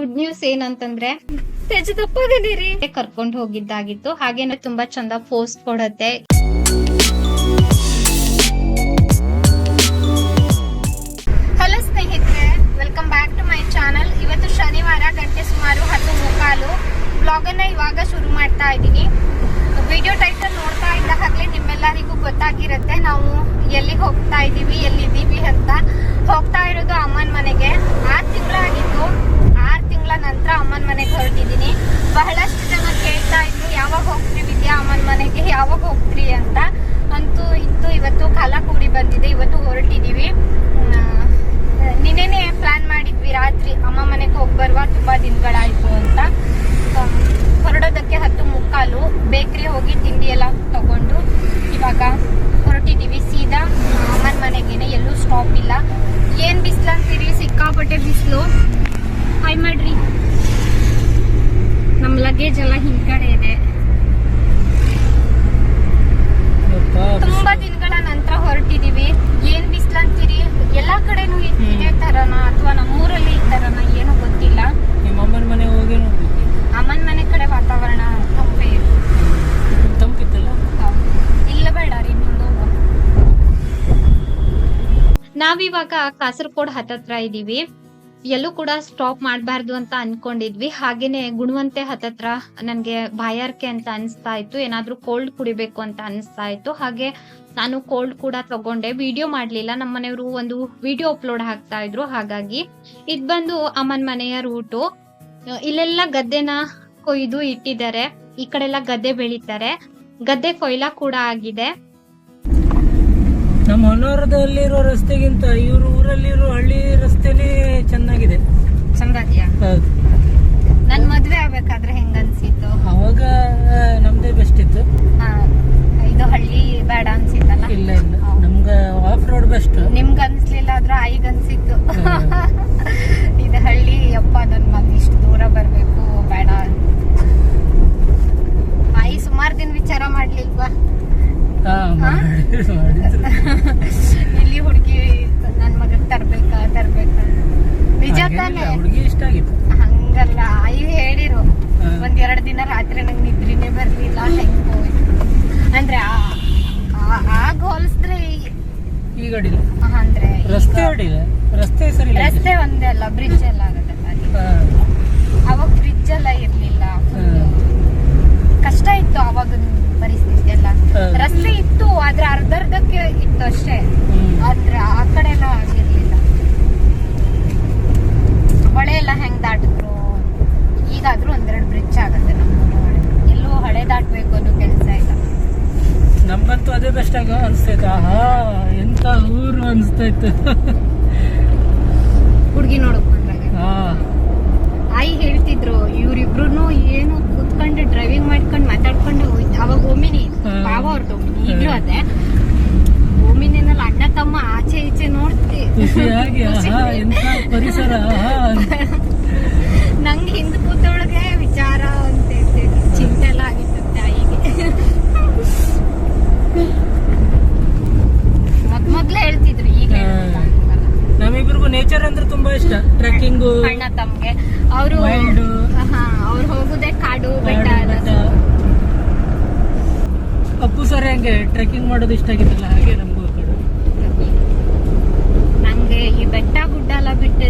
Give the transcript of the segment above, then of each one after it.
Good news ಏನಂತಂದ್ರೆ ತಪ್ಪಗದಿರಿ ಕರ್ಕೊಂಡು ಹೋಗಿದ್ದಾಗಿತ್ತು. ಹಾಗೇನೆ ತುಂಬಾ ಚಂದ ಪೋಸ್ಟ್ ಕೊಡತ್ತೆ. ಹಲೋ ಸ್ನೇಹಿತರೆ welcome back to my channel ಇವತ್ತು ಶನಿವಾರ ಗಂಟೆ ಸುಮಾರು ಹತ್ತು ಮುಕ್ಕಾಲು. ಬ್ಲಾಗನ್ನ ಇವಾಗ ಶುರು ಮಾಡ್ತಾ ಇದ್ದೀನಿ. ವಿಡಿಯೋ ಟೈಟಲ್ ನೋಡ್ತಾ ಇದ್ದ ಹಾಗೆ ನಿಮ್ಮೆಲ್ಲರಿಗೂ ಗೊತ್ತಾಗಿರುತ್ತೆ. ನಾವು ಎಲ್ಲಿಗೆ ಹೋಗ್ತಾ ಇದ್ದೀವಿ, ಎಲ್ಲಿದ್ದೀವಿ ಅಂತ ಹೋಗ್ತಾ ಇರೋದು ಅಮ್ಮನ ಮನೆಗೆ. ಆರು ತಿಂಗಳಾಗಿತ್ತು ಆರು ತಿಂಗಳ ನಂತರ ಅಮ್ಮನ ಮನೆಗೆ ಹೊರಟಿದ್ದೀನಿ. ಬಹಳಷ್ಟು ಜನ ಕೇಳ್ತಾ ಇದ್ರು, ಯಾವಾಗ ಹೋಗ್ತೀವಿ ವಿದ್ಯಾ ಅಮ್ಮನ ಮನೆಗೆ, ಯಾವಾಗ ಹೋಗ್ತೀರಿ ಅಂತ. ಅಂತೂ ಇತ್ತು ಇವತ್ತು ಕಾಲ ಕೂಡಿ ಬಂದಿದೆ, ಇವತ್ತು ಹೊರಟಿದ್ದೀವಿ. ನಿನ್ನೆನೆ ಪ್ಲಾನ್ ಮಾಡಿದ್ವಿ, ರಾತ್ರಿ ಅಮ್ಮ ಮನೆಗೆ ಹೋಗಿ ಬರುವ ತುಂಬಾ ದಿನಗಳಾಯ್ತು ಅಂತ ಆ, ಹೊರಡೋದಕ್ಕೆ ಹತ್ತು ಮುಕ್ಕಾಲು ಬೇಕ್ರಿ ಹೋಗಿ ತಿಂಡಿ ಎಲ್ಲ ತಗೊಂಡು ಇವಾಗ ಹೊರಟಿದ್ದೀವಿ. ಸೀದಾ ಅಮ್ಮನ ಮನೆಗೇನೆ ಎಲ್ಲೂ ಸ್ಟಾಪ್ ಇಲ್ಲ. ಏನ್ ಬಿಸಿಲು ಅಂತೀರಿ? ಸಿಕ್ಕಾಪಟ್ಟೆ ಬಿಸಿಲು. ಹೈ ಮಾಡ್ರಿ ನಮ್ ಲಗೇಜ್ ಎಲ್ಲ ಹಿಂದ್ಗಡೆ ಇದೆ. ತುಂಬಾ ದಿನಗಳ ನಂತರ ಹೊರಟಿದೀವಿ ಏನ್ ಬಿಸಿಲು ಅಂತೀರಿ ಎಲ್ಲಾ ಕಡೆನೂ ಇ- ಹ್ಮ್. ಇದೇ ತರನ ಅಥವಾ ನಮ್ಮೂರಲ್ಲಿ ಈ ತರನ ಏನು ಗೊತ್ತಿಲ್ಲ ನಿಮ್ಮ ಅಮ್ಮನ ಮನೆ ಹೋಗಿ ನೋಡ್ಬೇಕು ಅಮ್ಮನ ಮನೆ ಕಡೆ ವಾತಾವರಣ ತಂಪೆ ಇದೆ. ತಂಪಿತ್ತಲ್ಲ ಹೌದು. ಇಲ್ಲ ಬೇಡ ರೀ ನಿಮ್ದು ನಾವಿವಾಗ ಕಾಸರಗೋಡ್ ಹತ್ತತ್ರ ಇದೀವಿ. ಎಲ್ಲೂ ಕೂಡ ಸ್ಟಾಪ್ ಮಾಡಬಾರ್ದು ಅಂತ ಅನ್ಕೊಂಡಿದ್ವಿ. ಹಾಗೇನೆ ಗುಣವಂತೆ ಹತ್ತತ್ರ ನನ್ಗೆ ಬಾಯಾರಿಕೆ ಅಂತ ಅನಿಸ್ತಾ ಇತ್ತು. ಏನಾದ್ರೂ ಕೋಲ್ಡ್ ಕುಡಿಬೇಕು ಅಂತ ಅನಿಸ್ತಾ ಇತ್ತು. ಹಾಗೆ ನಾನು ಕೋಲ್ಡ್ ಕೂಡ ತಗೊಂಡೆ. ವಿಡಿಯೋ ಮಾಡ್ಲಿಲ್ಲ. ನಮ್ಮ ಮನೆಯವರು ಒಂದು ವಿಡಿಯೋ ಅಪ್ಲೋಡ್ ಹಾಕ್ತಾ ಇದ್ರು. ಹಾಗಾಗಿ ಇದ್ ಬಂದು ಅಮ್ಮನ ಮನೆಯ ರೂಟು ಇಲ್ಲೆಲ್ಲ ಗದ್ದೆನ ಕೊಯ್ದು ಇಟ್ಟಿದ್ದಾರೆ. ಈ ಕಡೆ ಎಲ್ಲ ಗದ್ದೆ ಬೆಳೀತಾರೆ. ಗದ್ದೆ ಕೊಯ್ಲ ಕೂಡ ಆಗಿದೆ. ನಮ್ಮ ಹೊನ್ನಾವರದಲ್ಲಿರೋ ರಸ್ತೆಗಿಂತ ಇವ್ರ ಊರಲ್ಲಿರೋ ಹಳ್ಳಿ ರಸ್ತೆನೇ ಚೆನ್ನಾಗಿದೆ. ಚಂದಾದ್ಯಾ ಹೌದು. ನನ್ ಮದ್ವೆ ಆಗ್ಬೇಕಾದ್ರೆ ಹೆಂಗ ಅನ್ಸಿತ್ತು? ಅವಾಗ ನಮ್ದೇ ಬೆಸ್ಟ್ ಇತ್ತು. ಹಾ, ಇದು ಹಳ್ಳಿ ಬೇಡ ಅನ್ಸಿತ್ತಲ್ಲ? ಇಲ್ಲ ಇಲ್ಲ. ನಮ್ಗ ಆಫ್ ರೋಡ್ ಬೆಸ್ಟ್ ನಿಮ್ಗ ಅನ್ಸ್ಲಿಲ್ಲ ಆದ್ರೆ ಆಯಿಗ್ ಅನ್ಸಿತ್ತು. ಇದು ಹಳ್ಳಿ ಯಪ್ಪ ನನ್ ಮಗ್ ಇಷ್ಟು ದೂರ ಬರ್ಬೇಕು ಬೇಡ. ಆಯಿ ಸುಮಾರು ದಿನ ವಿಚಾರ ಮಾಡ್ಲಿಲ್ವಾ? ಇಲ್ಲಿ ಹುಡುಗಿ ನನ್ನ ಮಗನ್ ತರ್ಬೇಕಾ ತರ್ಬೇಕಾ? ನಿಜ ತಾನೆ? ಹುಡುಗಿ ಇಷ್ಟ ಆಗಿತ್ತು. ಹಂಗಲ್ಲ ಆಯಿ ಹೇಳಿರು. ಒಂದ್ ಎರಡ್ ದಿನ ರಾತ್ರಿ ನಂಗೆ ನಿದ್ರಿನೇ ಬರ್ಲಿಲ್ಲ ಹೆಂಗ್ ಹೋಯ್ತು? ಅಂದ್ರೆ ಆಗ ಹೋಲಿಸಿದ್ರೆ ಈಗ ಅಂದ್ರೆ ರಸ್ತೆ ಅಡಿಲ್ಲ ರಸ್ತೆ ಸರಿ ರಸ್ತೆ ಒಂದೇ ಅಲ್ಲ ಬ್ರಿಡ್ಜ್ ಎಲ್ಲ ಆಗತ್ತಲ್ಲ ಅಲ್ಲಿ. ಹಾ. ಅವಾಗ ಬ್ರಿಡ್ಜ್ ಎಲ್ಲ ಇರ್ಲಿಲ್ಲ full ಹ್ಮ್. ಕಷ್ಟ ಇತ್ತು ಅವಾಗಿನ ಪರಿಸ್ಥಿತಿ ಎಲ್ಲ ಹೌದು. ರಸ್ತೆ ಇತ್ತು ಆದ್ರೆ ಅರ್ಧರ್ಧಕ್ಕೆ ಇತ್ತು ಅಷ್ಟೇ ಹ್ಮ್. ಆದ್ರೆ ಆ ಕಡೆ ಎಲ್ಲ ಆಗಿರ್ಲಿಲ್ಲ ಹೊಳೆ ಎಲ್ಲ ಹೆಂಗ್ ದಾಟಿದ್ರು ಈಗಾದ್ರೂ ಒಂದೆರಡು ಬ್ರಿಡ್ಜ್ ಆಗತ್ತೆ ನಮ್ಮ ಊರೊಳಗೆ. ಎಲ್ಲೂ ಹಳೆ ದಾಟ್ಬೇಕು ಅನ್ನೋ ಕೆಲಸ ಇಲ್ಲ ನಮ್ಗಂತೂ ಅದೇ ಬೆಸ್ಟ್ ಆಗ ಅನಿಸ್ತೈತೆ ಆಹಾ ಎಂತ ಊರು ಇತ್ತು ಹುಡುಗಿ ನೋಡಕ್ ಬಂದಾಗ. ಹಾ. ಆಯಿ ಹೇಳ್ತಿದ್ರು ಇವ್ರಿಬ್ರು ಏನು ಕೂತ್ಕೊಂಡು ಡ್ರೈವಿಂಗ್ ಮಾಡ್ಕೊಂಡು ಮಾತಾಡ್ಕೊಂಡು ಹೋಯ್ತು. ಅವಾಗ ಓಮಿನಿ. ಬಾವ ಅವ್ರದ್ದು ಈಗಲೂ ಅದೇ. ಒಮ್ಮಿನಿನಲ್ಲಿ ಅಣ್ಣ ತಮ್ಮ ಆಚೆ ಈಚೆ ನೋಡ್ತಿ. ಪರಿಸರ. ನಂಗೆ ಹಿಂದ್ ಕೂತೊಳಗೆ ವಿಚಾರ ಅಂತ ಇರ್ತಿತ್ತು. ಚಿಂತೆ ಎಲ್ಲ ಆಗಿತ್ತು ತಾಯಿಗೆ ಮೊದ್ ಮೊದ್ಲೇ ಹೇಳ್ತಿದ್ರು ಈಗ ಹೇಳ್ತಿಲ್ಲ. ನಮ್ಮಿಬ್ರಿಗೂ ನೇಚರ್ ಅಂದ್ರೆ ತುಂಬಾ ಇಷ್ಟ ಟ್ರೆಕ್ಕಿಂಗು ಅಣ್ಣ ತಮ್ಗೆ ಅವರು ಅವ್ರು ಹೋಗುದೇ ಕಾಡು ಬೆಟ್ಟ ಅಪ್ಪು ಸರ್ ಹೆಂಗೆ ಟ್ರೆಕ್ಕಿಂಗ್ ಮಾಡೋದು ಇಷ್ಟ ಆಗಿತ್ತಲ್ಲ ಹಾಗೆ ನಮಗೂ ಕಡೆ. ನಂಗೆ ಈ ಬೆಟ್ಟ ಗುಡ್ಡ ಎಲ್ಲ ಬಿಟ್ಟು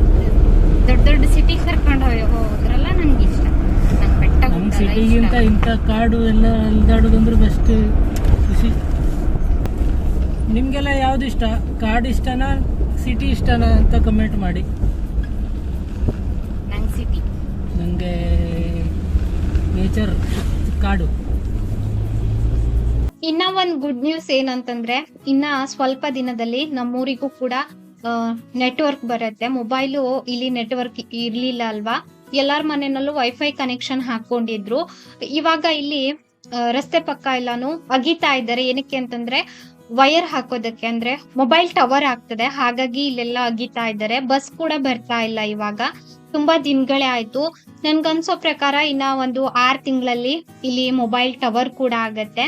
ದೊಡ್ಡ ದೊಡ್ಡ ಸಿಟಿ ಕರ್ಕೊಂಡು ಹೋದ್ರಲ್ಲ ನಂಗೆ ಇಷ್ಟ. ನಂಗೆ ಬೆಟ್ಟ ಗುಡ್ಡ ಸಿಟಿಗಿಂತ. ಇಂಥ ಕಾಡು ಎಲ್ಲ ಅಲ್ದಾಡೋದಂದ್ರೆ ಬೆಸ್ಟ್ ಖುಷಿ ನಿಮಗೆಲ್ಲ ಯಾವ್ದು ಇಷ್ಟ? ಕಾಡು ಇಷ್ಟನಾ ಸಿಟಿ ಇಷ್ಟನಾ ಅಂತ ಕಮೆಂಟ್ ಮಾಡಿ. ನೇಚರ್ ಕಾಡು. ಇನ್ನ ಒಂದ್ ಗುಡ್ ನ್ಯೂಸ್ ಏನಂತಂದ್ರೆ, ಇನ್ನ ಸ್ವಲ್ಪ ದಿನದಲ್ಲಿ ನಮ್ಮೂರಿಗೂ ಕೂಡ ನೆಟ್ವರ್ಕ್ ಬರುತ್ತೆ. ಮೊಬೈಲು ಇಲ್ಲಿ ನೆಟ್ವರ್ಕ್ ಇರ್ಲಿಲ್ಲ ಅಲ್ವಾ? ಎಲ್ಲಾರ ಮನೆಯಲ್ಲೂ ವೈಫೈ ಕನೆಕ್ಷನ್ ಹಾಕೊಂಡಿದ್ರು ಇವಾಗ ಇಲ್ಲಿ ರಸ್ತೆ ಪಕ್ಕ ಎಲ್ಲಾನು ಅಗಿತಾ ಇದ್ದಾರೆ. ಏನಕ್ಕೆ ಅಂತಂದ್ರೆ ವೈರ್ ಹಾಕೋದಕ್ಕೆ. ಅಂದ್ರೆ ಮೊಬೈಲ್ ಟವರ್ ಆಗ್ತದೆ. ಹಾಗಾಗಿ ಇಲ್ಲೆಲ್ಲ ಅಗಿತಾ ಇದ್ದಾರೆ. ಬಸ್ ಕೂಡ ಬರ್ತಾ ಇಲ್ಲ ಇವಾಗ. ತುಂಬಾ ದಿನಗಳೇ ಆಯ್ತು. ನನ್ಗನ್ಸೋ ಪ್ರಕಾರ ಇನ್ನ ಒಂದು ಆರ್ ತಿಂಗಳಲ್ಲಿ ಇಲ್ಲಿ ಮೊಬೈಲ್ ಟವರ್ ಕೂಡ ಆಗತ್ತೆ.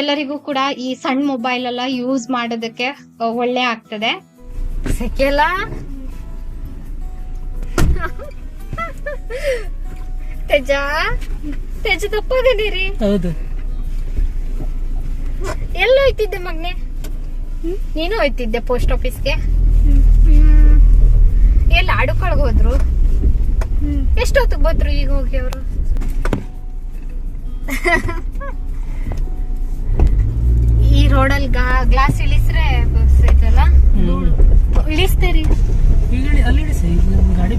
ಎಲ್ಲರಿಗೂ ಕೂಡ ಈ ಸಣ್ಣ ಮೊಬೈಲ್ ಎಲ್ಲ ಯೂಸ್ ಮಾಡೋದಕ್ಕೆ ಒಳ್ಳೆ ಆಗ್ತದೆ. ಎಲ್ಲೋಯ್ತಿದ್ದೆ ತೇಜ ತೇಜ ತಪ್ಪಾಗದಿರಿ ಹೌದು. ಎಲ್ಲ ಹೋಯ್ತಿದ್ದೆ ಮಗ್ನೆ. ನೀನು ಹೋಯ್ತಿದ್ದೆ ಪೋಸ್ಟ್ ಆಫೀಸ್ಗೆ ಎಲ್ಲ ಆಡುಕೊಳಗ್ ಹೋದ್ರು? ಎಷ್ಟೊತ್ತಿಗೆ ಬಂದ್ರು ಈಗ ಹೋಗಿ ಅವರು? ಈ ರೋಡಲ್ಲಿ ಗ್ಲಾಸ್ ಇಳಿಸ್ರೆ ಬಸ್ ಐತಲ್ಲ? ಇಳಿಸ್ತೇರಿ. ಗಾಡಿ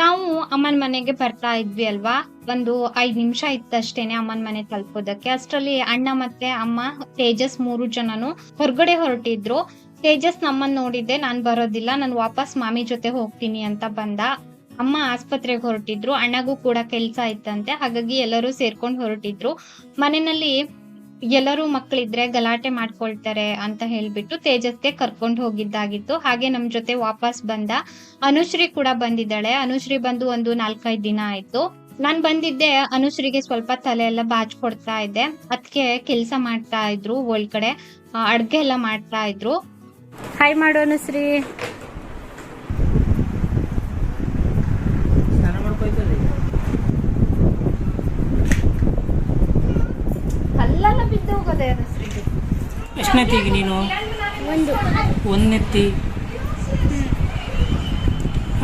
ನಾವು ಅಮ್ಮನ ಮನೆಗೆ ಬರ್ತಾ ಇದ್ವಿ ಅಲ್ವಾ? ಒಂದು ಐದ್ ನಿಮಿಷ ಇತ್ತಷ್ಟೇನೆ ಅಮ್ಮನ ಮನೆ ತಲುಪೋದಕ್ಕೆ. ಅಷ್ಟರಲ್ಲಿ ಅಣ್ಣ ಮತ್ತೆ ಅಮ್ಮ ತೇಜಸ್ ಮೂರು ಜನನು ಹೊರಗಡೆ ಹೊರಟಿದ್ರು. ತೇಜಸ್ ನಮ್ಮನ್ ನೋಡಿದ್ದೆ ನಾನ್ ಬರೋದಿಲ್ಲ ನಾನು ವಾಪಸ್ ಮಾಮಿ ಜೊತೆ ಹೋಗ್ತೀನಿ ಅಂತ ಬಂದ. ಅಮ್ಮ ಆಸ್ಪತ್ರೆಗೆ ಹೊರಟಿದ್ರು, ಅಣ್ಣಗೂ ಕೂಡ ಕೆಲ್ಸ ಇತ್ತಂತೆ, ಹಾಗಾಗಿ ಎಲ್ಲರೂ ಸೇರ್ಕೊಂಡು ಹೊರಟಿದ್ರು. ಮನೆಯಲ್ಲಿ ಎಲ್ಲರೂ ಮಕ್ಕಳಿದ್ರೆ ಗಲಾಟೆ ಮಾಡ್ಕೊಳ್ತಾರೆ ಅಂತ ಹೇಳ್ಬಿಟ್ಟು ತೇಜಸ್ಗೆ ಕರ್ಕೊಂಡು ಹೋಗಿದ್ದಾಗಿತ್ತು. ಹಾಗೆ ನಮ್ ಜೊತೆ ವಾಪಸ್ ಬಂದ ಅನುಶ್ರೀ ಕೂಡ ಬಂದಿದ್ದಾಳೆ. ಅನುಶ್ರೀ ಬಂದು ಒಂದು ನಾಲ್ಕೈದು ದಿನ ಆಯ್ತು. ನಾನ್ ಬಂದಿದ್ದೆ, ಅನುಶ್ರೀಗೆ ಸ್ವಲ್ಪ ತಲೆ ಎಲ್ಲ ಬಾಚ್ ಕೊಡ್ತಾ ಇದ್ದೆ. ಅದಕ್ಕೆ ಕೆಲಸ ಮಾಡ್ತಾ ಇದ್ರು ಒಳಗಡೆ. ಅಡ್ಗೆ ಎಲ್ಲ ಮಾಡ್ತಾ ಇದ್ರು. ಹಾಯ್ ಮಾಡು ಅನುಶ್ರೀ ಸ್ನಾನ ಮಾಡ್ಕೊಯ್ತದೆ ಅಲ್ಲೆಲ್ಲ ಬಿದ್ದು ಹೋಗೋದೆ ಅನುಶ್ರೀಗೆ ಎಷ್ಟನೇತಿ ಈಗ ನೀನು? ಒಂದು. ಒಂದನೆತ್ತಿ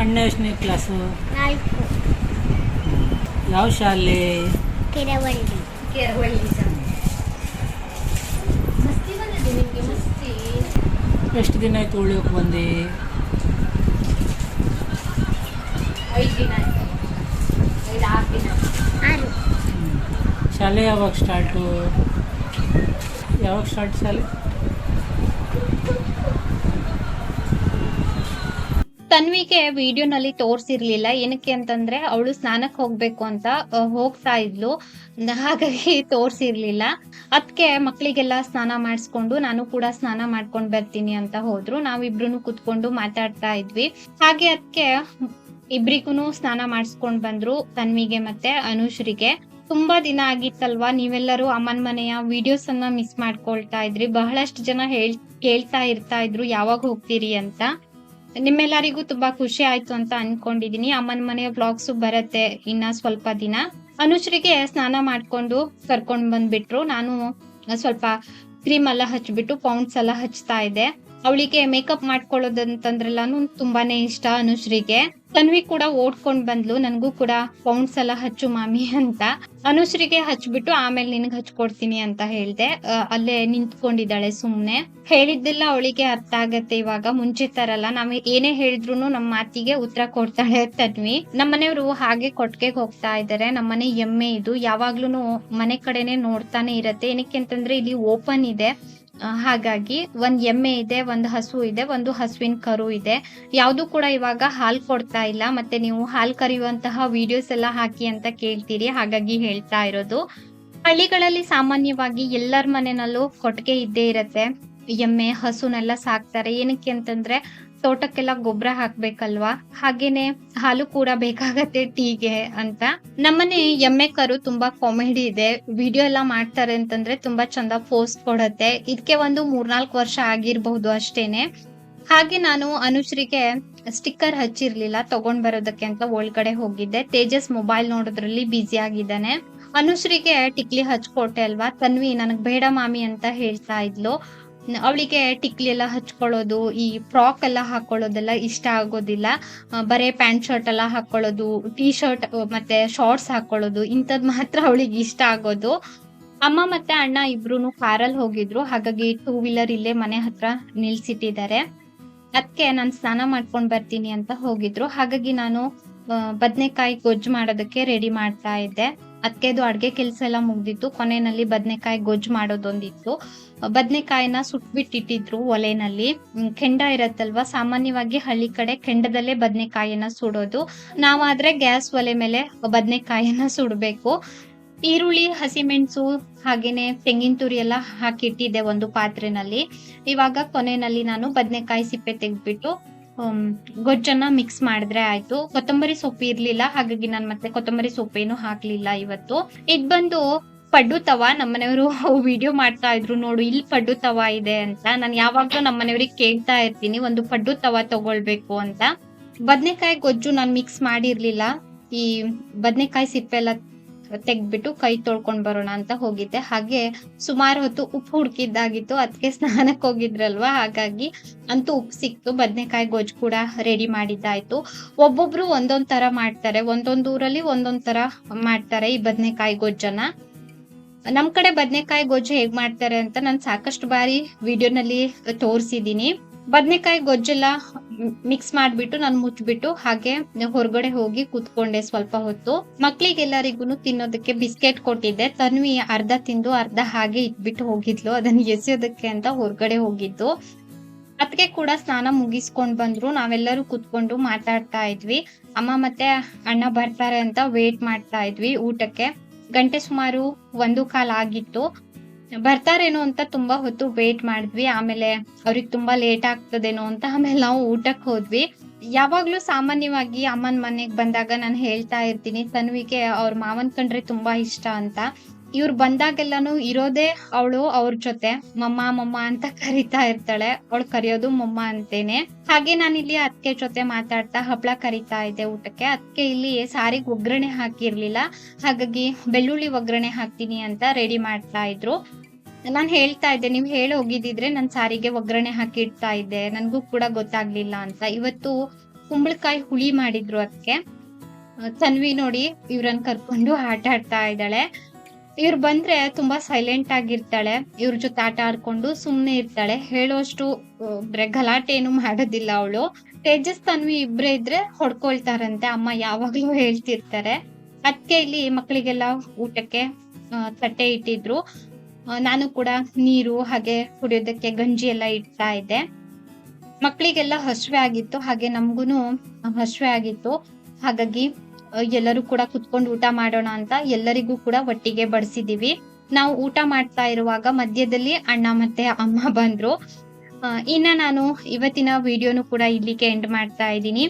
ಅಣ್ಣ ಎಷ್ಟನೇ ಕ್ಲಾಸು? ಯಾವ ಶಾಲೆ? ಕೆರೆವಳ್ಳಿ. ಮಸ್ತಿ ಬಂದಿದೆ ನಿಮ್ಗೆ ಮಸ್ತಿ. ಎಷ್ಟು ದಿನ ಆಯ್ತು ಉಳಿಯೋಕೆ ಬಂದೆ? ಶಾಲೆ ಯಾವಾಗ ಸ್ಟಾರ್ಟು? ಯಾವಾಗ ಸ್ಟಾರ್ಟ್ ಶಾಲೆ? ತನ್ವಿಗೆ ವಿಡಿಯೋನಲ್ಲಿ ತೋರ್ಸಿರ್ಲಿಲ್ಲ. ಏನಕ್ಕೆ ಅಂತಂದ್ರೆ ಅವಳು ಸ್ನಾನಕ್ ಹೋಗ್ಬೇಕು ಅಂತ ಹೋಗ್ತಾ ಇದ್ಲು. ಹಾಗಾಗಿ ತೋರ್ಸಿರ್ಲಿಲ್ಲ. ಅದಕ್ಕೆ ಮಕ್ಕಳಿಗೆಲ್ಲ ಸ್ನಾನ ಮಾಡಿಸ್ಕೊಂಡು ನಾನು ಕೂಡ ಸ್ನಾನ ಮಾಡ್ಕೊಂಡ್ ಬರ್ತೀನಿ ಅಂತ ಹೋದ್ರು. ನಾವಿಬ್ರು ಕುತ್ಕೊಂಡು ಮಾತಾಡ್ತಾ ಇದ್ವಿ. ಹಾಗೆ ಅದಕ್ಕೆ ಇಬ್ರಿಗೂ ಸ್ನಾನ ಮಾಡಿಸ್ಕೊಂಡ್ ಬಂದ್ರು ತನ್ವಿಗೆ ಮತ್ತೆ ಅನುಶ್ರಿಗೆ. ತುಂಬಾ ದಿನ ಆಗಿತ್ತಲ್ವಾ, ನೀವೆಲ್ಲರೂ ಅಮ್ಮನ ಮನೆಯ ವಿಡಿಯೋಸ್ ಅನ್ನ ಮಿಸ್ ಮಾಡ್ಕೊಳ್ತಾ ಇದ್ರಿ. ಬಹಳಷ್ಟು ಜನ ಹೇಳ್ ಕೇಳ್ತಾ ಇರ್ತಾ ಇದ್ರು, ಯಾವಾಗ ಹೋಗ್ತೀರಿ ಅಂತ. ನಿಮ್ಮೆಲ್ಲರಿಗೂ ತುಂಬಾ ಖುಷಿ ಆಯ್ತು ಅಂತ ಅನ್ಕೊಂಡಿದೀನಿ. ಅಮ್ಮನ ಮನೆಯ ಬ್ಲಾಗ್ಸ್ ಬರತ್ತೆ ಇನ್ನ ಸ್ವಲ್ಪ ದಿನ. ಅನುಶ್ರೀಗೆ ಸ್ನಾನ ಮಾಡ್ಕೊಂಡು ಕರ್ಕೊಂಡ್ ಬಂದ್ಬಿಟ್ರು. ನಾನು ಸ್ವಲ್ಪ ಕ್ರೀಮ್ ಎಲ್ಲ ಹಚ್ಬಿಟ್ಟು ಪೌಂಡ್ಸ್ ಎಲ್ಲ ಹಚ್ತಾ ಇದ್ದೆ. ಅವಳಿಗೆ ಮೇಕಪ್ ಮಾಡ್ಕೊಳ್ಳೋದಂತಂದ್ರೆಲ್ಲಾನು ತುಂಬಾನೇ ಇಷ್ಟ ಅನುಶ್ರೀಗೆ. ತನ್ವಿ ಕೂಡ ಓಡ್ಕೊಂಡ್ ಬಂದ್ಲು. ನನಗೂ ಕೂಡ ಪೌಂಡ್ಸ್ ಎಲ್ಲ ಹಚ್ಚು ಮಾಮಿ ಅಂತ. ಅನುಶ್ರೀಗೆ ಹಚ್ಬಿಟ್ಟು ಆಮೇಲೆ ನಿನಗೆ ಹಚ್ಕೊಡ್ತೀನಿ ಅಂತ ಹೇಳ್ದೆ. ಅಲ್ಲೇ ನಿಂತ್ಕೊಂಡಿದ್ದಾಳೆ ಸುಮ್ನೆ. ಹೇಳಿದ್ದೆಲ್ಲ ಅವಳಿಗೆ ಅರ್ಥ ಆಗತ್ತೆ ಇವಾಗ. ಮುಂಚೆ ತರಲ್ಲ ನಾವ್ ಏನೇ ಹೇಳಿದ್ರು ನಮ್ಮ ಮಾತಿಗೆ ಉತ್ತರ ಕೊಡ್ತಾಳೆ ತನ್ವಿ ನಮ್ಮನೆಯವರು ಹಾಗೆ ಕೊಟ್ಟಿಗೆ ಹೋಗ್ತಾ ಇದ್ದಾರೆ ನಮ್ಮನೆ ಎಮ್ಮೆ ಇದು. ಯಾವಾಗ್ಲೂ ಮನೆ ಕಡೆನೆ ನೋಡ್ತಾನೆ ಇರತ್ತೆ. ಏನಕ್ಕೆ ಅಂತಂದ್ರೆ ಇಲ್ಲಿ ಓಪನ್ ಇದೆ. ಹಾಗಾಗಿ ಒಂದ್ ಎಮ್ಮೆ ಇದೆ, ಒಂದು ಹಸು ಇದೆ, ಒಂದು ಹಸುವಿನ ಕರು ಇದೆ. ಯಾವುದು ಕೂಡ ಇವಾಗ ಹಾಲು ಕೊಡ್ತಾ ಇಲ್ಲ, ಮತ್ತೆ ನೀವು ಹಾಲು ಕರೆಯುವಂತಹ ವಿಡಿಯೋಸ್ ಎಲ್ಲ ಹಾಕಿ ಅಂತ ಕೇಳ್ತೀರಿ, ಹಾಗಾಗಿ ಹೇಳ್ತಾ ಇರೋದು. ಹಳ್ಳಿಗಳಲ್ಲಿ ಸಾಮಾನ್ಯವಾಗಿ ಎಲ್ಲರ ಮನೆಯಲ್ಲೂ ಕೊಟ್ಟಿಗೆ ಇದ್ದೇ ಇರತ್ತೆ. ಎಮ್ಮೆ, ಹಸುನೆಲ್ಲ ಸಾಕ್ತಾರೆ. ಏನಕ್ಕೆ ಅಂತಂದ್ರೆ ತೋಟಕ್ಕೆಲ್ಲ ಗೊಬ್ಬರ ಹಾಕ್ಬೇಕಲ್ವಾ? ಹಾಗೇನೆ ಹಾಲು ಕೂಡ ಬೇಕಾಗತ್ತೆ ಟೀಗೆ ಅಂತ. ನಮ್ಮನೆ ಎಮ್ಮೆ ಕರು ತುಂಬಾ ಕಾಮಿಡಿ ಇದೆ. ವಿಡಿಯೋ ಎಲ್ಲ ಮಾಡ್ತಾರೆ ಅಂತಂದ್ರೆ ತುಂಬಾ ಚಂದ ಪೋಸ್ಟ್ ಕೊಡತ್ತೆ. ಇದಕ್ಕೆ ಒಂದು ಮೂರ್ನಾಲ್ಕು ವರ್ಷ ಆಗಿರ್ಬಹುದು ಅಷ್ಟೇನೆ. ಹಾಗೆ ನಾನು ಅನುಶ್ರೀಗೆ ಸ್ಟಿಕ್ಕರ್ ಹಚ್ಚಿರ್ಲಿಲ್ಲ, ತಗೊಂಡ್ ಬರೋದಕ್ಕೆ ಅಂತ ಒಳಗಡೆ ಹೋಗಿದ್ದೆ. ತೇಜಸ್ ಮೊಬೈಲ್ ನೋಡೋದ್ರಲ್ಲಿ ಬ್ಯುಸಿ ಆಗಿದ್ದಾನೆ. ಅನುಶ್ರೀಗೆ ಟಿಕ್ಲಿ ಹಚ್ಕೊಟ್ಟೆ ಅಲ್ವಾ? ತನ್ವಿ, ನನಗ್ ಬೇಡ ಮಾಮಿ ಅಂತ ಹೇಳ್ತಾ ಇದ್ಲು. ಅವಳಿಗೆ ಟಿಕ್ಲಿ ಎಲ್ಲ ಹಚ್ಕೊಳ್ಳೋದು, ಈ ಫ್ರಾಕ್ ಎಲ್ಲ ಹಾಕೊಳ್ಳೋದೆಲ್ಲ ಇಷ್ಟ ಆಗೋದಿಲ್ಲ. ಬರೇ ಪ್ಯಾಂಟ್ ಶರ್ಟ್ ಎಲ್ಲ ಹಾಕೊಳ್ಳೋದು ಟೀ ಶರ್ಟ್ ಮತ್ತೆ ಶಾರ್ಟ್ಸ್ ಹಾಕೊಳ್ಳೋದು, ಇಂಥದ್ ಮಾತ್ರ ಅವಳಿಗೆ ಇಷ್ಟ ಆಗೋದು. ಅಮ್ಮ ಮತ್ತೆ ಅಣ್ಣ ಇಬ್ರು ಕಾರಲ್ಲಿ ಹೋಗಿದ್ರು. ಹಾಗಾಗಿ ಟೂ ವೀಲರ್ ಇಲ್ಲೇ ಮನೆ ಹತ್ರ ನಿಲ್ಸಿಟ್ಟಿದ್ದಾರೆ. ಅದಕ್ಕೆ ನಾನು ಸ್ನಾನ ಮಾಡ್ಕೊಂಡು ಬರ್ತೀನಿ ಅಂತ ಹೋಗಿದ್ರು. ಹಾಗಾಗಿ ನಾನು ಬದನೆಕಾಯಿ ಗೊಜ್ಜು ಮಾಡೋದಕ್ಕೆ ರೆಡಿ ಮಾಡ್ತಾ ಇದ್ದೆ. ಅದಕ್ಕೆ ಅಡುಗೆ ಕೆಲಸ ಎಲ್ಲ ಮುಗ್ದಿತ್ತು ಕೊನೆಯಲ್ಲಿ ಬದನೆಕಾಯಿ ಗೊಜ್ಜು ಮಾಡೋದೊಂದಿತ್ತು. ಬದನೆಕಾಯಿನ ಸುಟ್ಬಿಟ್ಟಿಟ್ಟಿದ್ರು ಒಲೆನಲ್ಲಿ. ಕೆಂಡ ಇರತ್ತಲ್ವಾ? ಸಾಮಾನ್ಯವಾಗಿ ಹಳ್ಳಿ ಕಡೆ ಕೆಂಡದಲ್ಲೇ ಬದನೆಕಾಯಿನ ಸುಡೋದು. ನಾವಾದ್ರೆ ಗ್ಯಾಸ್ ಒಲೆ ಮೇಲೆ ಬದನೆಕಾಯಿನ ಸುಡಬೇಕು. ಈರುಳ್ಳಿ, ಹಸಿಮೆಣಸು, ಹಾಗೇನೆ ತೆಂಗಿನ ತುರಿ ಎಲ್ಲ ಹಾಕಿಟ್ಟಿದ್ದೆ ಒಂದು ಪಾತ್ರೆನಲ್ಲಿ. ಇವಾಗ ಕೊನೆಯಲ್ಲಿ ನಾನು ಬದನೆಕಾಯಿ ಸಿಪ್ಪೆ ತೆಗೆದ್ಬಿಟ್ಟು ಗೊಜ್ಜನ್ನ ಮಿಕ್ಸ್ ಮಾಡಿದ್ರೆ ಆಯ್ತು. ಕೊತ್ತಂಬರಿ ಸೊಪ್ಪು ಇರ್ಲಿಲ್ಲ, ಹಾಗಾಗಿ ನಾನು ಮತ್ತೆ ಕೊತ್ತಂಬರಿ ಸೊಪ್ಪೇನು ಹಾಕ್ಲಿಲ್ಲ ಇವತ್ತು. ಇದ್ ಬಂದು ಪಡ್ಡು ತವ, ನಮ್ಮನೆಯವರು ವಿಡಿಯೋ ಮಾಡ್ತಾ ಇದ್ರು ನೋಡು, ಇಲ್ಲಿ ಪಡ್ಡು ತವ ಇದೆ ಅಂತ. ನಾನು ಯಾವಾಗ್ಲೂ ನಮ್ಮನೆಯವ್ರಿಗೆ ಕೇಳ್ತಾ ಇರ್ತೀನಿ, ಒಂದು ಪಡ್ಡು ತವ ತಗೊಳ್ಬೇಕು ಅಂತ. ಬದನೆಕಾಯಿ ಗೊಜ್ಜು ನಾನು ಮಿಕ್ಸ್ ಮಾಡಿರ್ಲಿಲ್ಲ. ಈ ಬದನೆಕಾಯಿ ಸಿಪ್ಪೆ ಎಲ್ಲ ತೆಗ್ದ್ಬಿಟ್ಟು ಕೈ ತೊಳ್ಕೊಂಡ್ ಬರೋಣ ಅಂತ ಹೋಗಿದ್ದೆ. ಹಾಗೆ ಸುಮಾರು ಹೊತ್ತು ಉಪ್ಪು ಹುಡ್ಕಿದ್ದಾಗಿತ್ತು. ಅದಕ್ಕೆ ಸ್ನಾನಕ್ಕೆ ಹೋಗಿದ್ರಲ್ವಾ? ಹಾಗಾಗಿ ಅಂತೂ ಉಪ್ಪು ಸಿಕ್ತು. ಬದ್ನೆಕಾಯಿ ಗೊಜ್ಜು ಕೂಡ ರೆಡಿ ಮಾಡಿದ್ದಾಯ್ತು. ಒಬ್ಬೊಬ್ರು ಒಂದೊಂದ್ ತರ ಮಾಡ್ತಾರೆ. ಒಂದೊಂದ್ ಊರಲ್ಲಿ ಒಂದೊಂದ್ ತರ ಮಾಡ್ತಾರೆ ಈ ಬದನೆಕಾಯಿ ಗೊಜ್ಜನ್ನ. ನಮ್ ಕಡೆ ಬದನೆಕಾಯಿ ಗೊಜ್ಜು ಹೇಗ್ ಮಾಡ್ತಾರೆ ಅಂತ ನಾನು ಸಾಕಷ್ಟು ಬಾರಿ ವಿಡಿಯೋನಲ್ಲಿ ತೋರಿಸಿದೀನಿ. ಬದ್ನೆಕಾಯಿ ಗೊಜ್ಜೆಲ್ಲ ಮಿಕ್ಸ್ ಮಾಡ್ಬಿಟ್ಟು ನಾನು ಮುಚ್ಚಿಬಿಟ್ಟು ಹಾಗೆ ಹೊರಗಡೆ ಹೋಗಿ ಕೂತ್ಕೊಂಡೆ ಸ್ವಲ್ಪ ಹೊತ್ತು. ಮಕ್ಳಿಗೆಲ್ಲರಿಗೂ ತಿನ್ನೋದಕ್ಕೆ ಬಿಸ್ಕೆಟ್ ಕೊಟ್ಟಿದ್ದೆ. ತನ್ವಿ ಅರ್ಧ ತಿಂದು ಅರ್ಧ ಹಾಗೆ ಇಟ್ಬಿಟ್ಟು ಹೋಗಿದ್ಲು. ಅದನ್ನ ಎಸೆಯೋದಕ್ಕೆ ಅಂತ ಹೊರಗಡೆ ಹೋಗಿದ್ದು. ಅದಕ್ಕೆ ಕೂಡ ಸ್ನಾನ ಮುಗಿಸ್ಕೊಂಡ್ ಬಂದ್ರು. ನಾವೆಲ್ಲರೂ ಕುತ್ಕೊಂಡು ಮಾತಾಡ್ತಾ ಇದ್ವಿ. ಅಮ್ಮ ಮತ್ತೆ ಅಣ್ಣ ಬರ್ತಾರೆ ಅಂತ ವೇಟ್ ಮಾಡ್ತಾ ಇದ್ವಿ ಊಟಕ್ಕೆ. ಗಂಟೆ ಸುಮಾರು ಒಂದು ಕಾಲ ಆಗಿತ್ತು. ಬರ್ತಾರೇನೋ ಅಂತ ತುಂಬಾ ಹೊತ್ತು ವೇಟ್ ಮಾಡಿದ್ವಿ. ಆಮೇಲೆ ಅವ್ರಿಗೆ ತುಂಬಾ ಲೇಟ್ ಆಗ್ತದೇನೋ ಅಂತ ಆಮೇಲೆ ನಾವು ಊಟಕ್ಕೆ ಹೋದ್ವಿ. ಯಾವಾಗ್ಲೂ ಸಾಮಾನ್ಯವಾಗಿ ಅಮ್ಮನ ಮನೆಗೆ ಬಂದಾಗ ನಾನು ಹೇಳ್ತಾ ಇರ್ತೀನಿ ತನ್ವಿಗೆ ಅವ್ರ ಮಾವನ್ ಕಂಡ್ರೆ ತುಂಬಾ ಇಷ್ಟ ಅಂತ. ಇವ್ರು ಬಂದಾಗೆಲ್ಲಾನು ಇರೋದೇ ಅವಳು ಅವ್ರ ಜೊತೆ. ಮಮ್ಮ ಮಮ್ಮ ಅಂತ ಕರಿತಾ ಇರ್ತಾಳೆ. ಅವಳು ಕರೆಯೋದು ಮಮ್ಮ ಅಂತೇನೆ. ಹಾಗೆ ನಾನಿಲ್ಲಿ ಅತ್ತೆ ಜೊತೆ ಮಾತಾಡ್ತಾ ಹಪ್ಳ ಕರಿತಾ ಇದ್ದೆ ಊಟಕ್ಕೆ. ಅದಕ್ಕೆ ಇಲ್ಲಿ ಸಾರಿಗೆ ಒಗ್ಗರಣೆ ಹಾಕಿರ್ಲಿಲ್ಲ. ಹಾಗಾಗಿ ಬೆಳ್ಳುಳ್ಳಿ ಒಗ್ಗರಣೆ ಹಾಕ್ತೀನಿ ಅಂತ ರೆಡಿ ಮಾಡ್ತಾ ಇದ್ರು. ನಾನ್ ಹೇಳ್ತಾ ಇದ್ದೆ, ನೀವ್ ಹೇಳಿ ಹೋಗಿದ್ದಿದ್ರೆ ನಾನ್ ಸಾರಿಗೆ ಒಗ್ಗರಣೆ ಹಾಕಿ ಇಡ್ತಾ ಇದ್ದೆ, ನನ್ಗೂ ಕೂಡ ಗೊತ್ತಾಗ್ಲಿಲ್ಲ ಅಂತ. ಇವತ್ತು ಕುಂಬಳಕಾಯಿ ಹುಳಿ ಮಾಡಿದ್ರು ಅದಕ್ಕೆ ತನ್ವಿ ನೋಡಿ ಇವ್ರನ್ನ ಕರ್ಕೊಂಡು ಆಟ ಆಡ್ತಾ ಇದ್ದಾಳೆ. ಇವ್ರು ಬಂದ್ರೆ ತುಂಬಾ ಸೈಲೆಂಟ್ ಆಗಿರ್ತಾಳೆ. ಇವ್ರ ಜೊತೆ ಆಟ ಆಡ್ಕೊಂಡು ಸುಮ್ನೆ ಇರ್ತಾಳೆ. ಹೇಳೋಷ್ಟು ಗಲಾಟೆ ಏನು ಮಾಡೋದಿಲ್ಲ ಅವಳು. ತೇಜಸ್, ತನ್ವಿ ಇಬ್ರೇ ಇದ್ರೆ ಹೊಡ್ಕೊಳ್ತಾರಂತೆ. ಅಮ್ಮ ಯಾವಾಗ್ಲೂ ಹೇಳ್ತಿರ್ತಾರೆ. ಅದಕ್ಕೆ ಇಲ್ಲಿ ಮಕ್ಕಳಿಗೆಲ್ಲ ಊಟಕ್ಕೆ ತಟ್ಟೆ ಇಟ್ಟಿದ್ರು. ನಾನು ಕೂಡ ನೀರು ಹಾಗೆ ಕುಡಿಯೋದಕ್ಕೆ ಗಂಜಿ ಎಲ್ಲ ಇಡ್ತಾ ಇದ್ದೆ. ಮಕ್ಕಳಿಗೆಲ್ಲ ಹಸಿವೆ ಆಗಿತ್ತು, ಹಾಗೆ ನಮ್ಗೂನು ಹಸಿವೆ ಆಗಿತ್ತು. ಹಾಗಾಗಿ ಎಲ್ಲರೂ ಕೂಡ ಕುತ್ಕೊಂಡು ಊಟ ಮಾಡೋಣ ಅಂತ ಎಲ್ಲರಿಗೂ ಕೂಡ ಒಟ್ಟಿಗೆ ಬಡಿಸಿದೀವಿ. ನಾವು ಊಟ ಮಾಡ್ತಾ ಇರುವಾಗ ಮಧ್ಯದಲ್ಲಿ ಅಣ್ಣ ಮತ್ತೆ ಅಮ್ಮ ಬಂದ್ರು. ಇನ್ನ ನಾನು ಇವತ್ತಿನ ವಿಡಿಯೋನು ಕೂಡ ಇಲ್ಲಿಗೆ ಎಂಡ್ ಮಾಡ್ತಾ ಇದ್ದೀನಿ.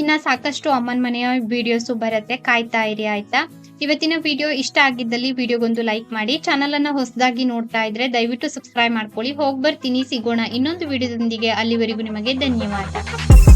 ಇನ್ನ ಸಾಕಷ್ಟು ಅಮ್ಮನ ಮನೆಯ ವಿಡಿಯೋಸು ಬರುತ್ತೆ, ಕಾಯ್ತಾ ಇರಿ, ಆಯ್ತಾ? ಇವತ್ತಿನ ವಿಡಿಯೋ ಇಷ್ಟ ಆಗಿದ್ದಲ್ಲಿ ವಿಡಿಯೋಗೊಂದು ಲೈಕ್ ಮಾಡಿ ಚಾನಲ್ ಅನ್ನ ಹೊಸದಾಗಿ ನೋಡ್ತಾ ಇದ್ರೆ ದಯವಿಟ್ಟು ಸಬ್ಸ್ಕ್ರೈಬ್ ಮಾಡ್ಕೊಳ್ಳಿ. ಹೋಗಿ ಬರ್ತೀನಿ ಸಿಗೋಣ ಇನ್ನೊಂದು ವಿಡಿಯೋದೊಂದಿಗೆ ಅಲ್ಲಿವರೆಗೂ ನಿಮಗೆ ಧನ್ಯವಾದ.